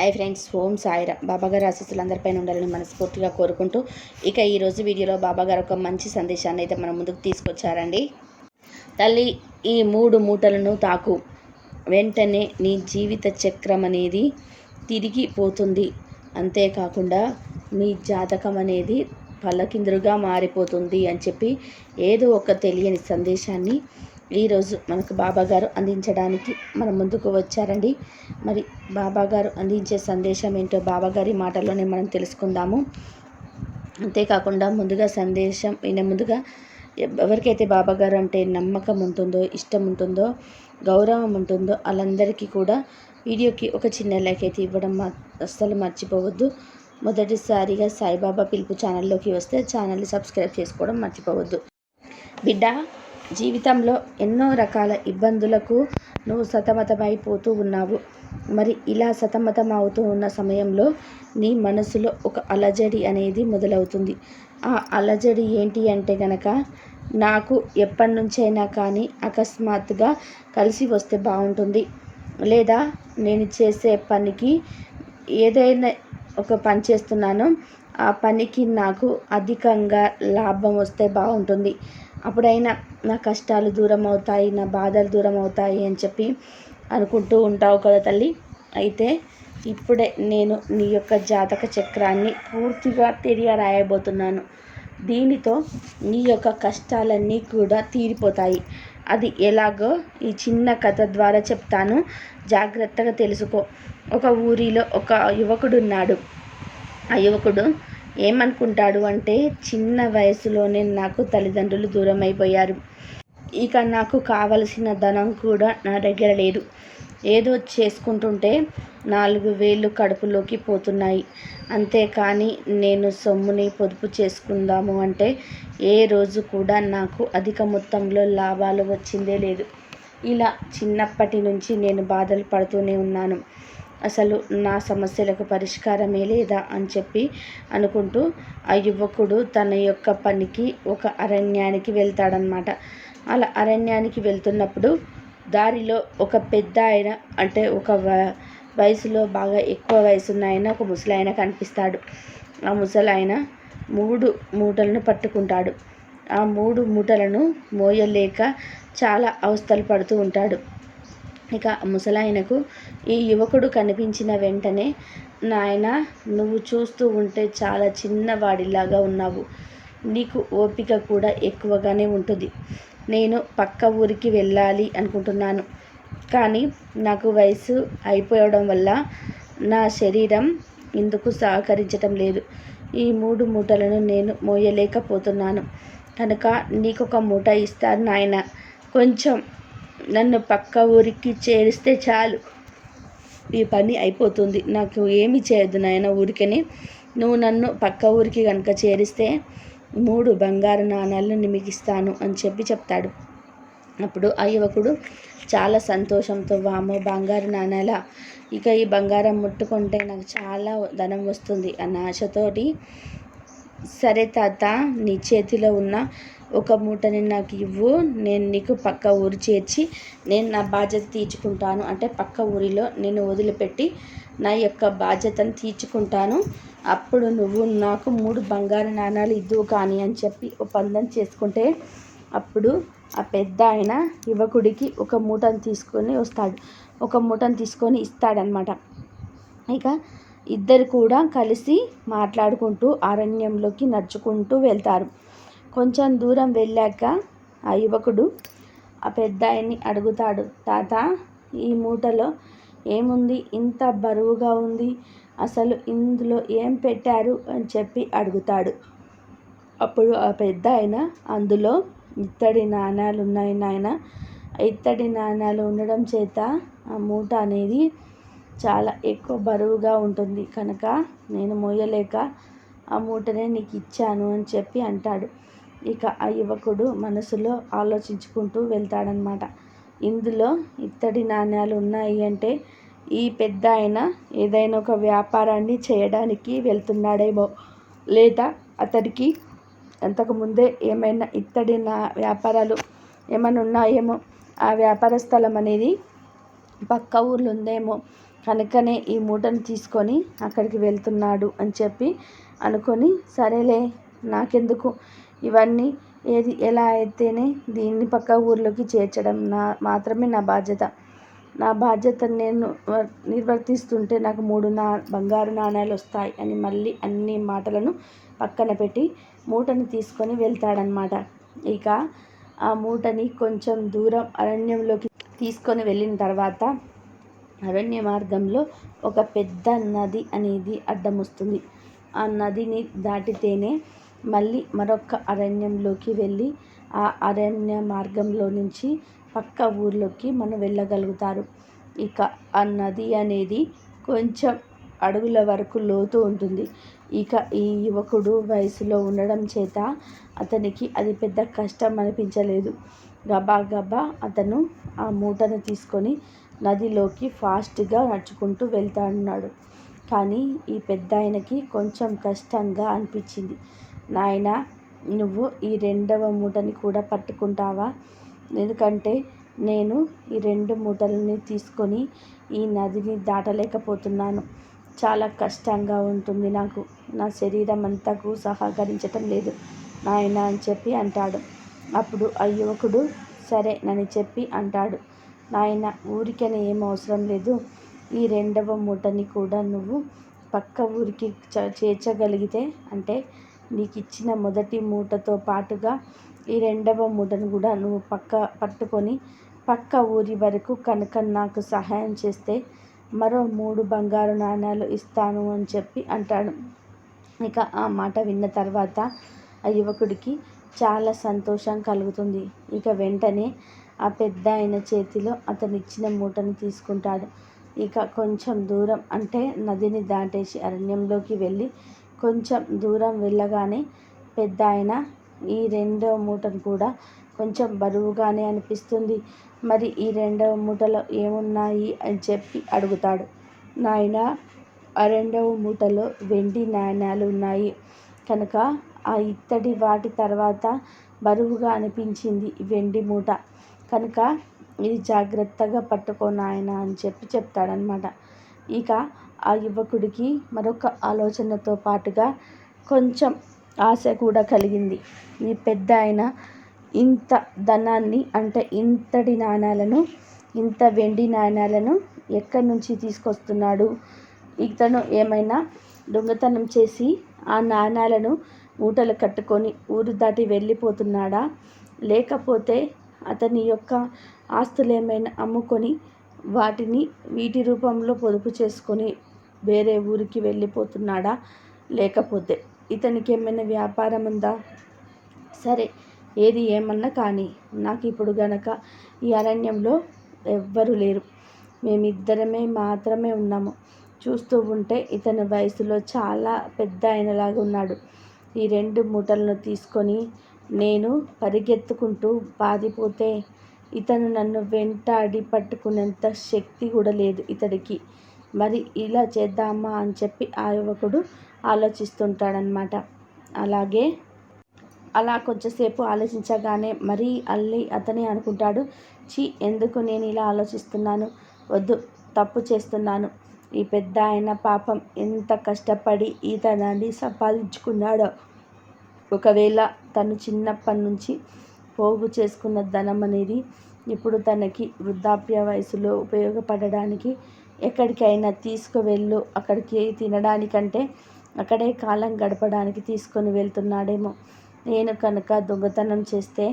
Hi friends ఓం సాయిరా. బాబాగారు ఆశీస్సులు అందరిపైన ఉండాలని మనస్ఫూర్తిగా కోరుకుంటూ ఇక ఈరోజు వీడియోలో బాబాగారు ఒక మంచి సందేశాన్ని అయితే మన ముందుకు తీసుకొచ్చారండి. తల్లి ఈ మూడు మూటలను తాకు. వెంటనే నీ జీవిత చక్రం అనేది తిరిగి పోతుంది. అంతేకాకుండా మీ జాతకం అనేది పల్లకిందురుగా మారిపోతుంది అని చెప్పి ఏదో ఒక తెలియని సందేశాన్ని ఈరోజు మనకు బాబాగారు అందించడానికి మన ముందుకు వచ్చారండి. మరి బాబాగారు అందించే సందేశం ఏంటో బాబాగారి మాటల్లోనే మనం తెలుసుకుందాము. అంతేకాకుండా ముందుగా సందేశం వినే ముందుగా ఎవరికైతే బాబాగారు అంటే నమ్మకం ఉంటుందో ఇష్టం ఉంటుందో గౌరవం ఉంటుందో వాళ్ళందరికీ కూడా వీడియోకి ఒక చిన్న లైక్ అయితే ఇవ్వడం అస్సలు మర్చిపోవద్దు. మొదటిసారిగా సాయిబాబా పిలుపు ఛానల్లోకి వస్తే ఛానల్ని సబ్స్క్రైబ్ చేసుకోవడం మర్చిపోవద్దు. బిడ్డ జీవితంలో ఎన్నో రకాల ఇబ్బందులకు నువ్వు సతమతమైపోతూ ఉన్నావు. మరి ఇలా సతమతం అవుతూ ఉన్న సమయంలో నీ మనసులో ఒక అలజడి అనేది మొదలవుతుంది. ఆ అలజడి ఏంటి అంటే గనక నాకు ఎప్పటి నుంచైనా కానీ అకస్మాత్తుగా కలిసి వస్తే బాగుంటుంది. లేదా నేను చేసే పనికి ఏదైనా ఒక పని చేస్తున్నానో ఆ పనికి నాకు అధికంగా లాభం వస్తే బాగుంటుంది. అప్పుడైనా నా కష్టాలు దూరం అవుతాయి నా బాధలు దూరం అవుతాయి అని చెప్పి అనుకుంటూ ఉంటావు కదా తల్లి. అయితే ఇప్పుడే నేను నీ యొక్క జాతక చక్రాన్ని పూర్తిగా రాయబోతున్నాను. దీనితో నీ యొక్క కష్టాలన్నీ కూడా తీరిపోతాయి. అది ఎలాగో ఈ చిన్న కథ ద్వారా చెప్తాను. జాగ్రత్తగా తెలుసుకో. ఒక ఊరిలో ఒక యువకుడు ఉన్నాడు ఆ యువకుడు ఏమనుకుంటాడు అంటే చిన్న వయసులోనే నాకు తల్లిదండ్రులు దూరం అయిపోయారు ఇక నాకు కావలసిన ధనం కూడా నా దగ్గర లేదు. ఏదో చేసుకుంటుంటే నాలుగు వేలు కడుపులోకి పోతున్నాయి. అంతేకాని నేను సొమ్ముని పొదుపు చేసుకుందాము అంటే ఏ రోజు కూడా నాకు అధిక మొత్తంలో లాభాలు వచ్చిందే లేదు. ఇలా చిన్నప్పటి నుంచి నేను బాధలు పడుతూనే ఉన్నాను. అసలు నా సమస్యలకు పరిష్కారమే లేదా అని చెప్పి అనుకుంటూ ఆ యువకుడు తన యొక్క పనికి ఒక అరణ్యానికి వెళ్తాడనమాట అలా అరణ్యానికి వెళ్తున్నప్పుడు దారిలో ఒక పెద్ద ఆయన అంటే ఒక వయసులో బాగా ఎక్కువ వయసున్న ఆయన ఒక ముసలాయన కనిపిస్తాడు. ఆ ముసలాయన మూడు మూటలను పట్టుకుంటాడు. ఆ మూడు మూటలను మోయలేక చాలా అవస్థలు పడుతూ ఉంటాడు. ఇక ముసలాయనకు ఈ యువకుడు కనిపించిన వెంటనే నాయన నువ్వు చూస్తూ ఉంటే చాలా చిన్నవాడిలాగా ఉన్నావు. నీకు ఓపిక కూడా ఎక్కువగానే ఉంటుంది. నేను పక్క ఊరికి వెళ్ళాలి అనుకుంటున్నాను. కానీ నాకు వయసు అయిపోవడం వల్ల నా శరీరం ఇందుకు సహకరించటం లేదు. ఈ మూడు మూటలను నేను మోయలేకపోతున్నాను. కనుక నీకు ఒక మూట ఇస్తాను నాయన. కొంచెం నన్ను పక్క ఊరికి చేరిస్తే చాలు. ఈ పని అయిపోతుంది. నాకు ఏమి చేయదు నాయన ఊరికని. నువ్వు నన్ను పక్క ఊరికి కనుక చేరిస్తే మూడు బంగారు నాణాలను నిమిగిస్తాను అని చెప్పి చెప్తాడు. అప్పుడు ఆ యువకుడు చాలా సంతోషంతో వామో బంగారు నాణాల? ఇక ఈ బంగారం ముట్టుకుంటే నాకు చాలా ధనం వస్తుంది అన్న ఆశతోటి సరే తాత నీ చేతిలో ఉన్న ఒక మూటని నాకు ఇవ్వు నేను నీకు పక్క ఊరు చేర్చి నేను నా బాధ్యత తీర్చుకుంటాను. అంటే పక్క ఊరిలో నేను వదిలిపెట్టి నా యొక్క బాధ్యతను తీర్చుకుంటాను. అప్పుడు నువ్వు నాకు మూడు బంగారు నాణాలు ఇద్దువు కానీ అని చెప్పి ఒప్పందం చేసుకుంటే అప్పుడు ఆ పెద్ద ఆయన యువకుడికి ఒక మూటను తీసుకొని వస్తాడు. ఒక మూటను తీసుకొని ఇస్తాడనమాట ఇక ఇద్దరు కూడా కలిసి మాట్లాడుకుంటూ అరణ్యంలోకి నడుచుకుంటూ వెళ్తారు. కొంచెం దూరం వెళ్ళాక ఆ యువకుడు ఆ పెద్ద ఆయన్ని అడుగుతాడు తాత ఈ మూటలో ఏముంది? ఇంత బరువుగా ఉంది. అసలు ఇందులో ఏం పెట్టారు? అని చెప్పి అడుగుతాడు. అప్పుడు ఆ పెద్ద ఆయన అందులో ఇత్తడి నాణాలు ఉన్నాయి నాయన ఇత్తడి నాణాలు ఉండడం చేత ఆ మూట అనేది చాలా ఎక్కువ బరువుగా ఉంటుంది. కనుక నేను మోయలేక ఆ మూటనే నీకు ఇచ్చాను అని చెప్పి అంటాడు. ఇక ఆ యువకుడు మనసులో ఆలోచించుకుంటూ వెళ్తాడనమాట ఇందులో ఇత్తడి నాణ్యాలు ఉన్నాయి అంటే ఈ పెద్ద ఆయన ఏదైనా ఒక వ్యాపారాన్ని చేయడానికి వెళ్తున్నాడేమో. లేదా అతడికి అంతకుముందే ఏమైనా ఇత్తడి నా వ్యాపారాలు ఏమైనా ఉన్నాయేమో. ఆ వ్యాపార స్థలం అనేది పక్క ఊర్లో ఉందేమో కనుకనే ఈ మూటను తీసుకొని అక్కడికి వెళ్తున్నాడు అని చెప్పి అనుకొని సరేలే నాకెందుకు? ఇవన్నీ ఏది ఎలా అయితేనే దీన్ని పక్క ఊర్లోకి చేర్చడం నా మాత్రమే నా బాధ్యత. నా బాధ్యత నేను నిర్వర్తిస్తుంటే నాకు మూడు నా బంగారు నాణ్యాలు వస్తాయి అని మళ్ళీ అన్ని మాటలను పక్కన పెట్టి మూటను తీసుకొని వెళ్తాడనమాట ఇక ఆ మూటని కొంచెం దూరం అరణ్యంలోకి తీసుకొని వెళ్ళిన తర్వాత అరణ్య మార్గంలో ఒక పెద్ద నది అనేది అడ్డం వస్తుంది ఆ నదిని దాటితేనే మళ్ళీ మరొక అరణ్యంలోకి వెళ్ళి ఆ అరణ్య మార్గంలో నుంచి పక్క ఊర్లోకి మనం వెళ్ళగలుగుతారు. ఇక ఆ నది అనేది కొంచెం అడుగుల వరకు లోతు ఉంటుంది. ఇక ఈ యువకుడు వయసులో ఉండడం చేత అతనికి అది పెద్ద కష్టం అనిపించలేదు. గబా గబా అతను ఆ మూటను తీసుకొని నదిలోకి ఫాస్ట్గా నడుచుకుంటూ వెళ్తాడున్నాడు కానీ ఈ పెద్ద ఆయనకి కొంచెం కష్టంగా అనిపించింది. నాయన నువ్వు ఈ రెండవ మూటని కూడా పట్టుకుంటావా? ఎందుకంటే నేను ఈ రెండు మూటలని తీసుకొని ఈ నదిని దాటలేకపోతున్నాను. చాలా కష్టంగా ఉంటుంది నాకు. నా శరీరం అంతకు సహకరించటం లేదు. నాయన అని చెప్పి అంటాడు. అప్పుడు ఆ యువకుడు సరే నని చెప్పి అంటాడు. నాయన ఊరికనే ఏం అవసరం లేదు. ఈ రెండవ మూటని కూడా నువ్వు పక్క ఊరికి చేర్చగలిగితే అంటే నీకు ఇచ్చిన మొదటి మూటతో పాటుగా ఈ రెండవ మూటను కూడా నువ్వు పక్క పట్టుకొని పక్క ఊరి వరకు కనుక నాకు సహాయం చేస్తే మరో మూడు బంగారు నాణ్యాలు ఇస్తాను అని చెప్పి అంటాడు. ఇక ఆ మాట విన్న తర్వాత ఆ యువకుడికి చాలా సంతోషం కలుగుతుంది. ఇక వెంటనే ఆ పెద్ద ఆయన చేతిలో అతను ఇచ్చిన మూటను తీసుకుంటాడు. ఇక కొంచెం దూరం అంటే నదిని దాటేసి అరణ్యంలోకి వెళ్ళి కొంచెం దూరం వెళ్ళగానే పెద్ద ఆయన ఈ రెండవ మూటను కూడా కొంచెం బరువుగానే అనిపిస్తుంది. మరి ఈ రెండవ మూటలో ఏమున్నాయి? అని చెప్పి అడుగుతాడు. నాయన ఆ రెండవ మూటలో వెండి నాణ్యాలు ఉన్నాయి. కనుక ఆ ఇత్తడి వాటి తర్వాత బరువుగా అనిపించింది వెండి మూట. కనుక ఇది జాగ్రత్తగా పట్టుకో నాయన అని చెప్పి చెప్తాడనమాట ఇక ఆ యువకుడికి మరొక ఆలోచనతో పాటుగా కొంచెం ఆశ కూడా కలిగింది. ఈ పెద్ద ఆయన ఇంత ధనాన్ని అంటే ఇంతటి నాణ్యాలను ఇంత వెండి నాణ్యాలను ఎక్కడి నుంచి తీసుకొస్తున్నాడు? ఇతను ఏమైనా దొంగతనం చేసి ఆ నాణ్యాలను మూటలు కట్టుకొని ఊరు దాటి వెళ్ళిపోతున్నాడా? లేకపోతే అతని యొక్క ఆస్తులు ఏమైనా అమ్ముకొని వాటిని వీటి రూపంలో పొదుపు చేసుకొని వేరే ఊరికి వెళ్ళిపోతున్నాడా? లేకపోతే ఇతనికి ఏమైనా వ్యాపారం ఉందా? సరే ఏది ఏమన్నా కానీ నాకు ఇప్పుడు గనక ఈ అరణ్యంలో ఎవ్వరు లేరు. మేమిద్దరమే మాత్రమే ఉన్నాము. చూస్తూ ఉంటే ఇతని వయసులో చాలా పెద్ద ఆయనలాగా ఉన్నాడు. ఈ రెండు మూటలను తీసుకొని నేను పరిగెత్తుకుంటూ పారిపోతే ఇతను నన్ను వెంటాడి పట్టుకునేంత శక్తి కూడా లేదు ఇతడికి. మరి ఇలా చేద్దామా అని చెప్పి ఆ యువకుడు ఆలోచిస్తుంటాడనమాట అలాగే అలా కొంచెంసేపు ఆలోచించగానే మరీ అల్లి అతనే అనుకుంటాడు చి ఎందుకు నేను ఇలా ఆలోచిస్తున్నాను? వద్దు తప్పు చేస్తున్నాను. ఈ పెద్ద ఆయన పాపం ఎంత కష్టపడి ఈ ధనాన్ని సంపాదించుకున్నాడో. ఒకవేళ తను చిన్నప్పటి నుంచి పోగు చేసుకున్న ధనం అనేది ఇప్పుడు తనకి వృద్ధాప్య వయసులో ఉపయోగపడడానికి ఎక్కడికైనా తీసుకువెళ్ళు. అక్కడికి తినడానికంటే అక్కడే కాలం గడపడానికి తీసుకొని వెళ్తున్నాడేమో. నేను కనుక దొంగతనం చేస్తే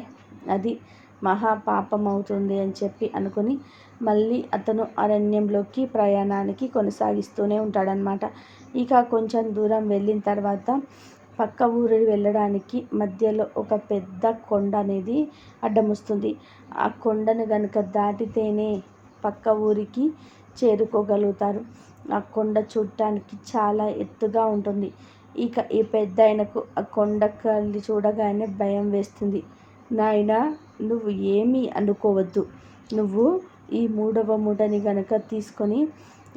అది మహాపాపం అవుతుంది అని చెప్పి అనుకుని మళ్ళీ అతను అరణ్యంలోకి ప్రయాణానికి కొనసాగిస్తూనే ఉంటాడనమాట ఇక కొంచెం దూరం వెళ్ళిన తర్వాత పక్క ఊరు వెళ్ళడానికి మధ్యలో ఒక పెద్ద కొండ అనేది అడ్డం వస్తుంది ఆ కొండను కనుక దాటితేనే పక్క ఊరికి చేరుకోగలుగుతారు. ఆ కొండ చూడటానికి చాలా ఎత్తుగా ఉంటుంది. ఇక ఈ పెద్ద ఆయనకు ఆ కొండకల్లి చూడగానే భయం వేస్తుంది. నాయన నువ్వు ఏమీ అనుకోవద్దు. నువ్వు ఈ మూడవ మూటని గనక తీసుకొని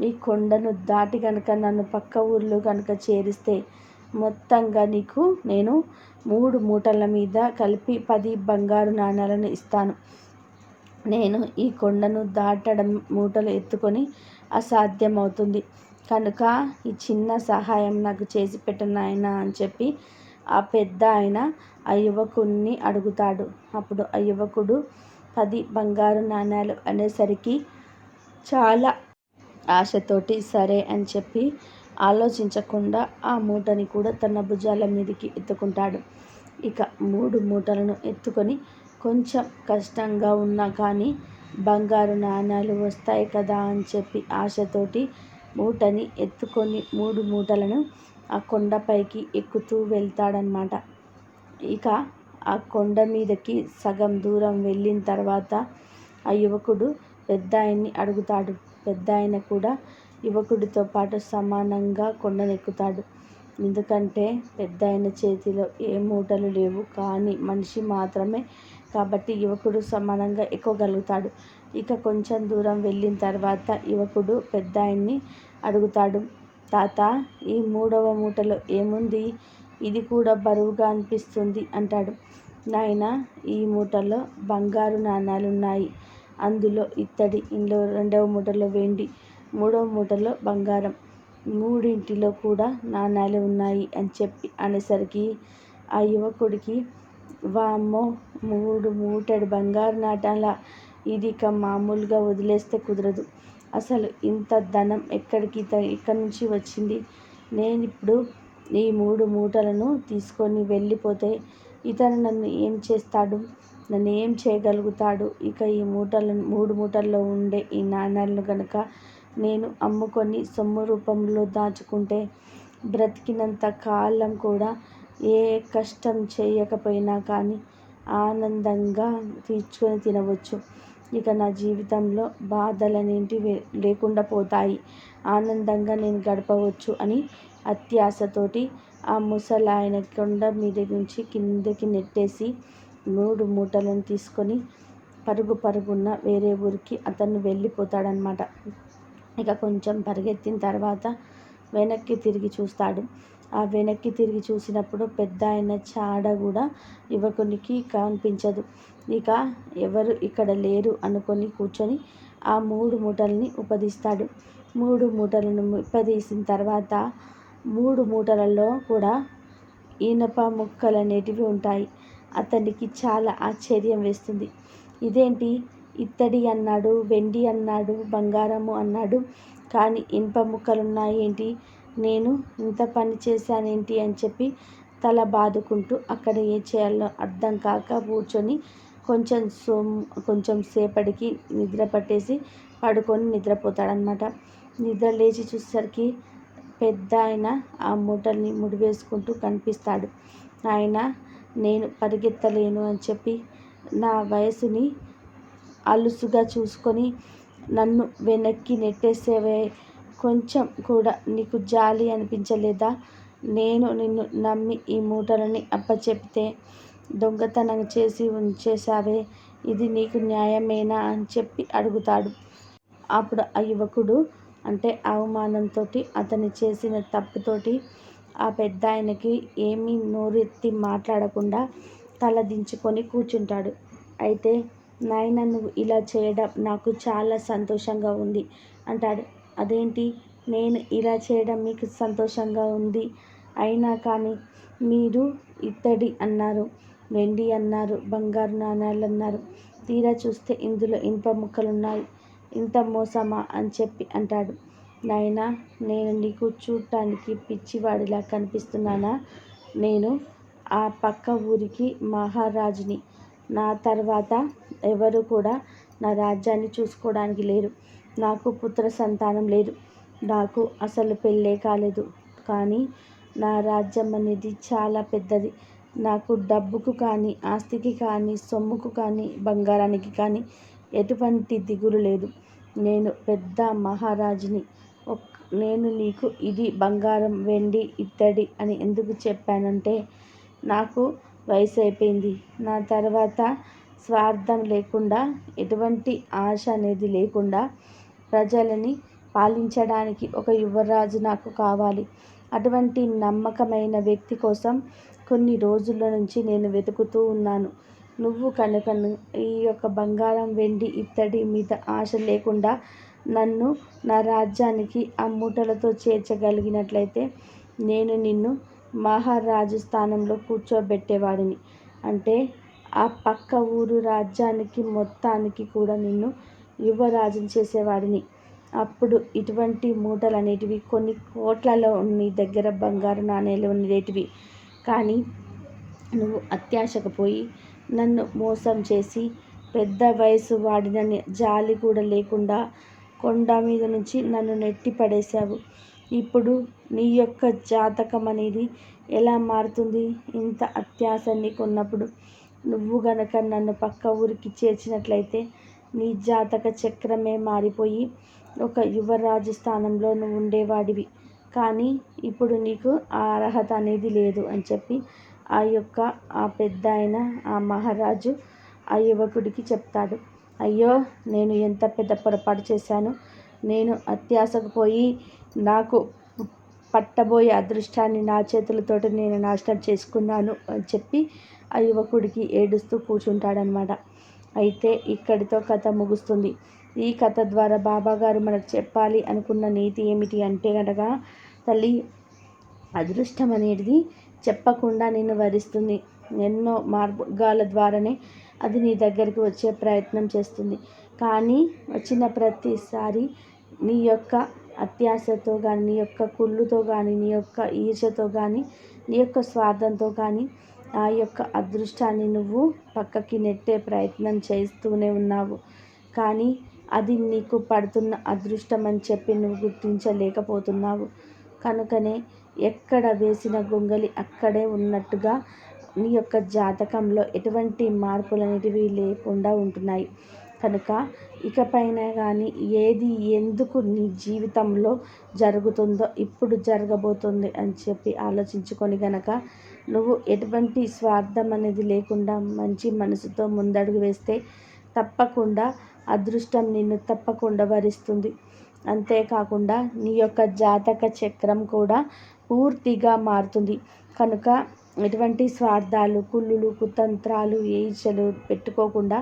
ఈ కొండను దాటి గనక నన్ను పక్క ఊర్లో కనుక చేరిస్తే మొత్తంగా నీకు నేను మూడు మూటల మీద కలిపి పది బంగారు నాణాలను ఇస్తాను. నేను ఈ కొండను దాటడం మూటలు ఎత్తుకొని అసాధ్యమవుతుంది. కనుక ఈ చిన్న సహాయం నాకు చేసి పెట్టు నాయనా అని చెప్పి ఆ పెద్ద ఆయన ఆ యువకుడిని అడుగుతాడు. అప్పుడు ఆ యువకుడు పది బంగారు నాణ్యాలు అనేసరికి చాలా ఆశతోటి సరే అని చెప్పి ఆలోచించకుండా ఆ మూటని కూడా తన భుజాల మీదకి ఎత్తుకుంటాడు. ఇక మూడు మూటలను ఎత్తుకొని కొంచెం కష్టంగా ఉన్నా కానీ బంగారు నాణ్యాలు వస్తాయి కదా అని చెప్పి ఆశతోటి మూటని ఎత్తుకొని మూడు మూటలను ఆ కొండపైకి ఎక్కుతూ వెళ్తాడనమాట ఇక ఆ కొండ మీదకి సగం దూరం వెళ్ళిన తర్వాత ఆ యువకుడు పెద్ద ఆయన్ని అడుగుతాడు. పెద్ద ఆయన కూడా యువకుడితో పాటు సమానంగా కొండనెక్కుతాడు. ఎందుకంటే పెద్ద ఆయన చేతిలో ఏ మూటలు లేవు కానీ మనిషి మాత్రమే కాబట్టి యువకుడు సమానంగా ఎక్కగలుగుతాడు. ఇక కొంచెం దూరం వెళ్ళిన తర్వాత యువకుడు పెద్ద ఆయన్ని అడుగుతాడు. తాత ఈ మూడవ మూటలో ఏముంది? ఇది కూడా బరువుగా అనిపిస్తుంది అంటాడు. నాయన ఈ మూటలో బంగారు నాణాలు ఉన్నాయి అందులో ఇత్తడి ఇందులో రెండవ మూటలో వెండి మూడవ మూటలో బంగారం. మూడింటిలో కూడా నాణాలు ఉన్నాయి అని చెప్పి అనేసరికి ఆ యువకుడికి వామ్మో మూడు మూటెడు బంగారు నాటాల ఇది ఇక మామూలుగా వదిలేస్తే కుదరదు. అసలు ఇంత ధనం ఎక్కడికి ఎక్కడి నుంచి వచ్చింది? నేను ఇప్పుడు ఈ మూడు మూటలను తీసుకొని వెళ్ళిపోతే ఇతను నన్ను ఏం చేస్తాడు? నన్ను ఏం చేయగలుగుతాడు? ఇక ఈ మూటలను మూడు మూటల్లో ఉండే ఈ నాణ్యాలను కనుక నేను అమ్ముకొని సొమ్ము రూపంలో దాచుకుంటే బ్రతికినంత కాలం కూడా ఏ కష్టం చేయకపోయినా కానీ ఆనందంగా తీర్చుకొని తినవచ్చు. ఇక నా జీవితంలో బాధలనేటివి లేకుండా పోతాయి. ఆనందంగా నేను గడపవచ్చు అని అత్యాశతోటి ఆ ముసలాయన కొండ మీద నుంచి కిందకి నెట్టేసి మూడు మూటలను తీసుకొని పరుగు పరుగున్న వేరే ఊరికి అతను వెళ్ళిపోతాడనమాట ఇక కొంచెం పరిగెత్తిన తర్వాత వెనక్కి తిరిగి చూస్తాడు. ఆ వెనక్కి తిరిగి చూసినప్పుడు పెద్ద ఆయన చాడ కూడా యువకునికి కనిపించదు. ఇక ఎవరు ఇక్కడ లేరు అనుకొని కూర్చొని ఆ మూడు మూటల్ని ఉపదిస్తాడు. మూడు మూటలను ఉపదీసిన తర్వాత మూడు మూటలలో కూడా ఇనప ముక్కలు అనేటివి ఉంటాయి. అతనికి చాలా ఆశ్చర్యం వేస్తుంది. ఇదేంటి? ఇత్తడి అన్నాడు వెండి అన్నాడు బంగారము అన్నాడు. కానీ ఇనుప ముక్కలు ఉన్నాయి ఏంటి నేను ఇంత పని చేశానేంటి అని చెప్పి తల బాదుకుంటూ అక్కడ ఏం చేయాలో అర్థం కాక కూర్చొని కొంచెం సో కొంచెం సేపటికి నిద్ర పట్టేసి పడుకొని నిద్రపోతాడనమాట నిద్ర లేచి చూసేసరికి పెద్ద ఆయన ఆ మూటల్ని ముడివేసుకుంటూ కనిపిస్తాడు. ఆయన నేను పరిగెత్తలేను అని చెప్పి నా వయసుని అలుసుగా చూసుకొని నన్ను వెనక్కి నెట్టేసేవే కొంచెం కూడా నీకు జాలి అనిపించలేదా? నేను నిన్ను నమ్మి ఈ మూటలని అప్పచెప్తే దొంగతనం చేసి ఉంచేశావే ఇది నీకు న్యాయమేనా అని చెప్పి అడుగుతాడు. అప్పుడు ఆ యువకుడు అంటే అవమానంతో అతను చేసిన తప్పుతోటి ఆ పెద్ద ఆయనకి ఏమీ నోరెత్తి మాట్లాడకుండా తల దించుకొని కూర్చుంటాడు. అయితే నాయన నువ్వు ఇలా చేయడం నాకు చాలా సంతోషంగా ఉంది అంటాడు. అదేంటి? నేను ఇలా చేయడం మీకు సంతోషంగా ఉంది. అయినా కానీ మీరు ఇత్తడి అన్నారు వెండి అన్నారు బంగారు నాణ్యాలు అన్నారు. తీరా చూస్తే ఇందులో ఇనుప ముక్కలున్నాయి. ఇంత మోసమా అని చెప్పి అంటాడు. నాయనా నేను నీకు చూడటానికి పిచ్చివాడిలా కనిపిస్తున్నానా? నేను ఆ పక్క ఊరికి మహారాజుని. నా తర్వాత ఎవరు కూడా నా రాజ్యాన్ని చూసుకోవడానికి లేరు. నాకు పుత్ర సంతానం లేదు. నాకు అసలు పెళ్ళే కాలేదు. కానీ నా రాజ్యం అనేది చాలా పెద్దది. నాకు డబ్బుకు కానీ ఆస్తికి కానీ సొమ్ముకు కానీ బంగారానికి కానీ ఎటువంటి దిగులు లేదు. నేను పెద్ద మహారాజుని. నేను నీకు ఇది బంగారం వెండి ఇత్తడి అని ఎందుకు చెప్పానంటే నాకు వయసు అయిపోయింది. నా తర్వాత స్వార్థం లేకుండా ఎటువంటి ఆశ అనేది లేకుండా ప్రజలని పాలించడానికి ఒక యువరాజు నాకు కావాలి. అటువంటి నమ్మకమైన వ్యక్తి కోసం కొన్ని రోజుల నుంచి నేను వెతుకుతూ ఉన్నాను. నువ్వు కనుక ఈ యొక్క బంగారం వెండి ఇత్తడి మీద ఆశ లేకుండా నన్ను నా రాజ్యానికి ఆ మూటలతో చేర్చగలిగినట్లయితే నేను నిన్ను మహారాజు స్థానంలో కూర్చోబెట్టేవాడిని. అంటే ఆ పక్క ఊరు రాజ్యానికి మొత్తానికి కూడా నిన్ను యువరాజుని చేసేవాడిని. అప్పుడు ఇటువంటి మూటలు అనేటివి కొన్ని కోట్లలో నీ దగ్గర బంగారు నాణేలు ఉండేటివి. కానీ నువ్వు అత్యాశకు పోయి నన్ను మోసం చేసి పెద్ద వయసు వాడినని జాలి కూడా లేకుండా కొండ మీద నుంచి నన్ను నెట్టి పడేశావు ఇప్పుడు నీ యొక్క జాతకం అనేది ఎలా మారుతుంది? ఇంత అత్యాశ నీకున్నప్పుడు నువ్వు గనక నన్ను పక్క ఊరికి చేర్చినట్లయితే నీ జాతక చక్రమే మారిపోయి ఒక యువరాజు స్థానంలో నువ్వు ఉండేవాడివి. కానీ ఇప్పుడు నీకు ఆ అర్హత అనేది లేదు అని చెప్పి ఆ యొక్క ఆ పెద్ద ఆయన ఆ మహారాజు ఆ యువకుడికి చెప్తాడు. అయ్యో నేను ఎంత పెద్ద పొరపాటు చేశాను. నేను అత్యాశకు పోయి నాకు పట్టబోయే అదృష్టాన్ని నా చేతులతోటి నేను నాశనం చేసుకున్నాను అని చెప్పి ఆ యువకుడికి ఏడుస్తూ కూర్చుంటాడనమాట అయితే ఇక్కడితో కథ ముగుస్తుంది. ఈ కథ ద్వారా బాబాగారు మనకు చెప్పాలి అనుకున్న నీతి ఏమిటి అంటే కనుక తల్లి అదృష్టం అనేది చెప్పకుండా నిన్ను వరిస్తుంది ఎన్నో మార్గాల ద్వారానే అది నీ దగ్గరికి వచ్చే ప్రయత్నం చేస్తుంది. కానీ వచ్చిన ప్రతిసారి నీ యొక్క అత్యాశతో కానీ నీ యొక్క కుళ్ళుతో కానీ నీ యొక్క ఈర్షతో కానీ నీ యొక్క స్వార్థంతో కానీ ఆ యొక్క అదృష్టాన్ని నువ్వు పక్కకి నెట్టే ప్రయత్నం చేస్తూనే ఉన్నావు. కానీ అది నీకు పడుతున్న అదృష్టం అని చెప్పి నువ్వు గుర్తించలేకపోతున్నావు. కనుకనే ఎక్కడ వేసిన గొంగలి అక్కడే ఉన్నట్టుగా నీ యొక్క జాతకంలో ఎటువంటి మార్పులు అనేటివి లేకుండా ఉంటున్నాయి. కనుక ఇకపైన కానీ ఏది ఎందుకు నీ జీవితంలో జరుగుతుందో ఇప్పుడు జరగబోతుంది అని చెప్పి ఆలోచించుకొని గనక నువ్వు ఎటువంటి స్వార్థం అనేది లేకుండా మంచి మనసుతో ముందడుగు వేస్తే తప్పకుండా అదృష్టం నిన్ను తప్పకుండా వరిస్తుంది. అంతేకాకుండా నీ యొక్క జాతక చక్రం కూడా పూర్తిగా మారుతుంది. కనుక ఎటువంటి స్వార్థాలు కుళ్ళులు కుతంత్రాలు ఈచలు పెట్టుకోకుండా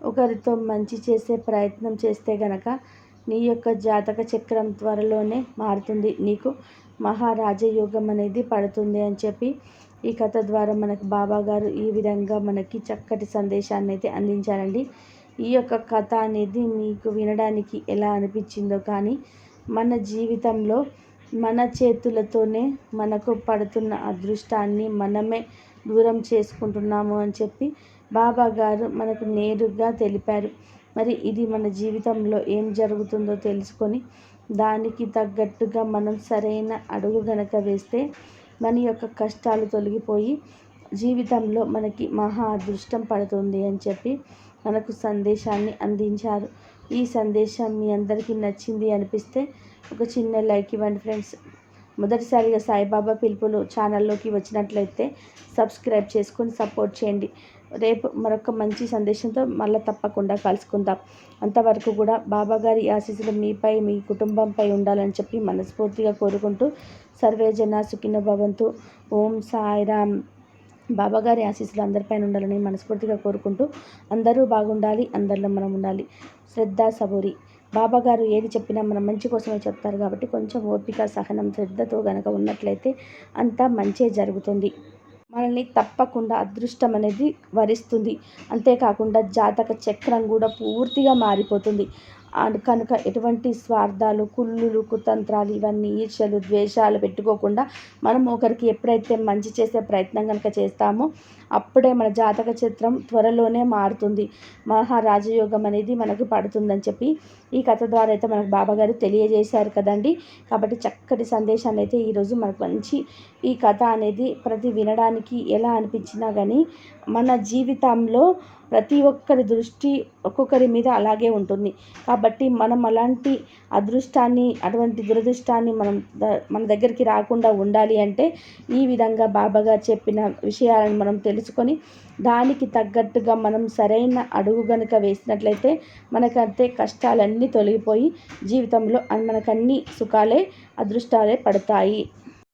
ఒకరితో మంచి చేసే ప్రయత్నం చేస్తే గనక నీ యొక్క జాతక చక్రం త్వరలోనే మారుతుంది. నీకు మహారాజయోగం అనేది పడుతుంది అని చెప్పి ఈ కథ ద్వారా మనకు బాబా గారు ఈ విధంగా మనకి చక్కటి సందేశాన్ని అయితే అందించారండి. ఈ యొక్క కథ అనేది మీకు వినడానికి ఎలా అనిపించిందో కానీ మన జీవితంలో మన చేతులతోనే మనకు పడుతున్న అదృష్టాన్ని మనమే దూరం చేసుకుంటున్నాము అని చెప్పి బాబా గారు మనకు నేరుగా తెలిపారు. మరి ఇది మన జీవితంలో ఏం జరుగుతుందో తెలుసుకొని దానికి తగ్గట్టుగా మనం సరైన అడుగు గనక వేస్తే మన యొక్క కష్టాలు తొలగిపోయి జీవితంలో మనకి మహా అదృష్టం పడుతుంది అని చెప్పి మనకు సందేశాన్ని అందించారు. ఈ సందేశం మీ అందరికీ నచ్చింది అనిపిస్తే ఒక చిన్న లైక్ ఇవ్వండి ఫ్రెండ్స్. మొదటిసారిగా సాయిబాబా పిలుపులు ఛానల్లోకి వచ్చినట్లయితే సబ్స్క్రైబ్ చేసుకొని సపోర్ట్ చేయండి. రేపు మరొక మంచి సందేశంతో మళ్ళీ తప్పకుండా కలుసుకుందాం. అంతవరకు కూడా బాబాగారి ఆశీస్సులు మీపై మీ కుటుంబంపై ఉండాలని చెప్పి మనస్ఫూర్తిగా కోరుకుంటూ సర్వే జన సుఖిన భవంతు. ఓం సాయిరామ్. బాబాగారి ఆశీస్సులు అందరిపైన ఉండాలని మనస్ఫూర్తిగా కోరుకుంటూ అందరూ బాగుండాలి అందరిలో మనం ఉండాలి. శ్రద్ధ సబూరి. బాబాగారు ఏది చెప్పినా మనం మంచి కోసమే చెప్తారు కాబట్టి కొంచెం ఓపిక సహనం శ్రద్ధతో గనక ఉన్నట్లయితే అంతా మంచే జరుగుతుంది. మనల్ని తప్పకుండా అదృష్టం అనేది వరిస్తుంది. అంతేకాకుండా జాతక చక్రం కూడా పూర్తిగా మారిపోతుంది. కనుక ఎటువంటి స్వార్థాలు కుళ్ళులు కుతంత్రాలు ఇవన్నీ ఈర్ష్యలు ద్వేషాలు పెట్టుకోకుండా మనం ఒకరికి ఎప్పుడైతే మంచి చేసే ప్రయత్నం కనుక చేస్తామో అప్పుడే మన జాతక చిత్రం త్వరలోనే మారుతుంది. మహారాజయోగం అనేది మనకు పడుతుందని చెప్పి ఈ కథ ద్వారా అయితే మనకు బాబాగారు తెలియజేశారు కదండి. కాబట్టి చక్కటి సందేశాన్ని అయితే ఈరోజు మనకు మంచి ఈ కథ అనేది ప్రతి వినడానికి ఎలా అనిపించినా కానీ మన జీవితంలో ప్రతి ఒక్కరి దృష్టి ఒక్కొక్కరి మీద అలాగే ఉంటుంది. కాబట్టి మనం అలాంటి అదృష్టాన్ని అటువంటి దురదృష్టాన్ని మనం మన దగ్గరికి రాకుండా ఉండాలి అంటే ఈ విధంగా బాబాగా చెప్పిన విషయాలను మనం తెలుసుకొని దానికి తగ్గట్టుగా మనం సరైన అడుగు గనుక వేసినట్లయితే మనకంతే కష్టాలన్నీ తొలగిపోయి జీవితంలో మనకన్నీ సుఖాలే అదృష్టాలే పడతాయి.